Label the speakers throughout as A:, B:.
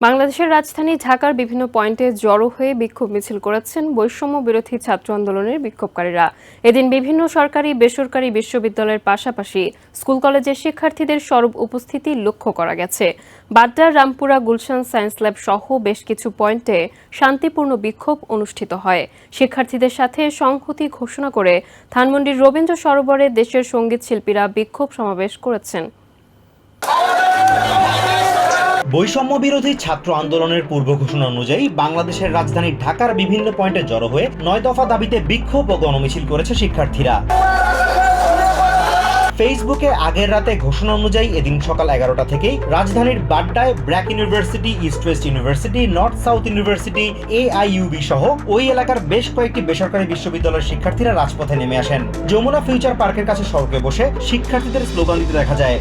A: বাংলাদেশের রাজধানী ঢাকার বিভিন্ন পয়েন্টে জড়ো হয়ে বিক্ষোভ মিছিল করেছেন বৈষম্য বিরোধী ছাত্র আন্দোলনের বিক্ষোভকারীরা। এদিন বিভিন্ন সরকারি, বেসরকারি বিশ্ববিদ্যালয়ের পাশাপাশি স্কুল কলেজের শিক্ষার্থীদের সরব উপস্থিতি লক্ষ্য করা গেছে। বাড্ডা রামপুরা গুলশান সায়েন্স ল্যাব সহ বেশ কিছু পয়েন্টে শান্তিপূর্ণ বিক্ষোভ অনুষ্ঠিত হয়। শিক্ষার্থীদের সাথে সংহতি ঘোষণা করে ধানমন্ডির রবীন্দ্র সরোবরে দেশের সংগীত শিল্পীরা বিক্ষোভ সমাবেশ করেছেন।
B: বৈষম্য বিরোধী ছাত্র আন্দোলনের পূর্ব ঘোষণা অনুযায়ী বাংলাদেশের রাজধানী ঢাকার বিভিন্ন পয়েন্টে জড়ো হয়ে নয় দফা দাবিতে বিক্ষোভ ও গণমিছিল করেছে শিক্ষার্থীরা। ফেসবুকে আগের রাতে ঘোষণা অনুযায়ী এদিন সকাল এগারোটা থেকেই রাজধানীর বাড্ডায় BRAC university, east west university, north south university, AIUB সহ ওই এলাকার বেশ কয়েকটি বেসরকারি বিশ্ববিদ্যালয়ের শিক্ষার্থীরা রাজপথে নেমে আসেন। যমুনা ফিউচার পার্কের কাছে সড়কে বসে শিক্ষার্থীদের স্লোগান দিতে দেখা যায়।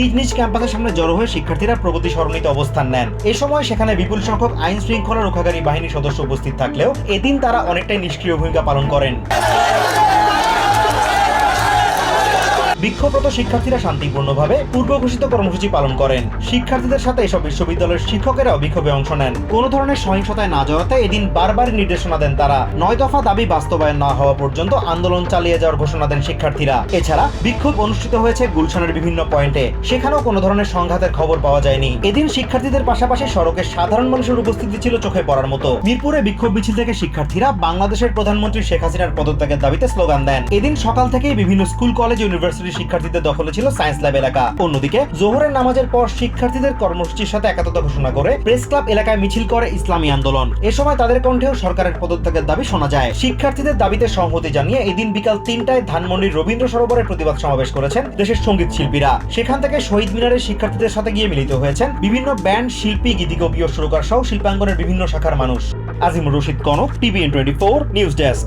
B: নিজ নিজ ক্যাম্পাসের সামনে জড়ো হয়ে শিক্ষার্থীরা প্রগতি সরণিতে অবস্থান নেন। এ সময় সেখানে বিপুল সংখ্যক আইন শৃঙ্খলা রক্ষাকারী বাহিনীর সদস্য উপস্থিত থাকলেও এদিন তারা অনেকটাই নিষ্ক্রিয় ভূমিকা পালন করেন। বিক্ষোভরত শিক্ষার্থীরা শান্তিপূর্ণভাবে পূর্ব ঘোষিত কর্মসূচি পালন করেন। শিক্ষার্থীদের সাথে এসব বিশ্ববিদ্যালয়ের শিক্ষকেরাও বিক্ষোভে অংশ নেন। কোনো ধরনের সহিংসতায় না জড়াতে এদিন বারবার নির্দেশনা দেন তারা। নয় দফা দাবি বাস্তবায়ন না হওয়া পর্যন্ত আন্দোলন চালিয়ে যাওয়ার ঘোষণা দেন শিক্ষার্থীরা। এছাড়া বিক্ষোভ অনুষ্ঠিত হয়েছে গুলশানের বিভিন্ন পয়েন্টে। সেখানেও কোনো ধরনের সংঘাতের খবর পাওয়া যায়নি। এদিন শিক্ষার্থীদের পাশাপাশি সড়কে সাধারণ মানুষের উপস্থিতি ছিল চোখে পড়ার মতো। মিরপুরে বিক্ষোভ মিছিল থেকে শিক্ষার্থীরা বাংলাদেশের প্রধানমন্ত্রী শেখ হাসিনার পদত্যাগের দাবিতে স্লোগান দেন। এদিন সকাল থেকেই বিভিন্ন স্কুল, কলেজ ইউনিভার্সিটির শিক্ষার্থীদের দখলে ছিল সায়েন্স ল্যাব এলাকা। অন্যদিকে, জোহরের নামাজের পর শিক্ষার্থীদের কর্মসূচির সাথে একাত্মতা ঘোষণা করে প্রেস ক্লাব এলাকায় মিছিল করে ইসলামী আন্দোলন। এ সময় তাদের কণ্ঠেও সরকারের পদত্যাগের দাবি শোনা যায়। শিক্ষার্থীদের দাবিতে সংহতি জানিয়ে এদিন বিকাল তিনটায় ধানমন্ডির রবীন্দ্র সরোবরে প্রতিবাদ সমাবেশ করেছেন দেশের সংগীত শিল্পীরা। সেখান থেকে শহীদ মিনারের শিক্ষার্থীদের সাথে গিয়ে মিলিত হয়েছেন বিভিন্ন ব্যান্ড, শিল্পী, গীতিকবি ও সুরকার সহ শিল্পাঙ্গনের বিভিন্ন শাখার মানুষ। Azimur Rashid Konok TVN twenty four news desk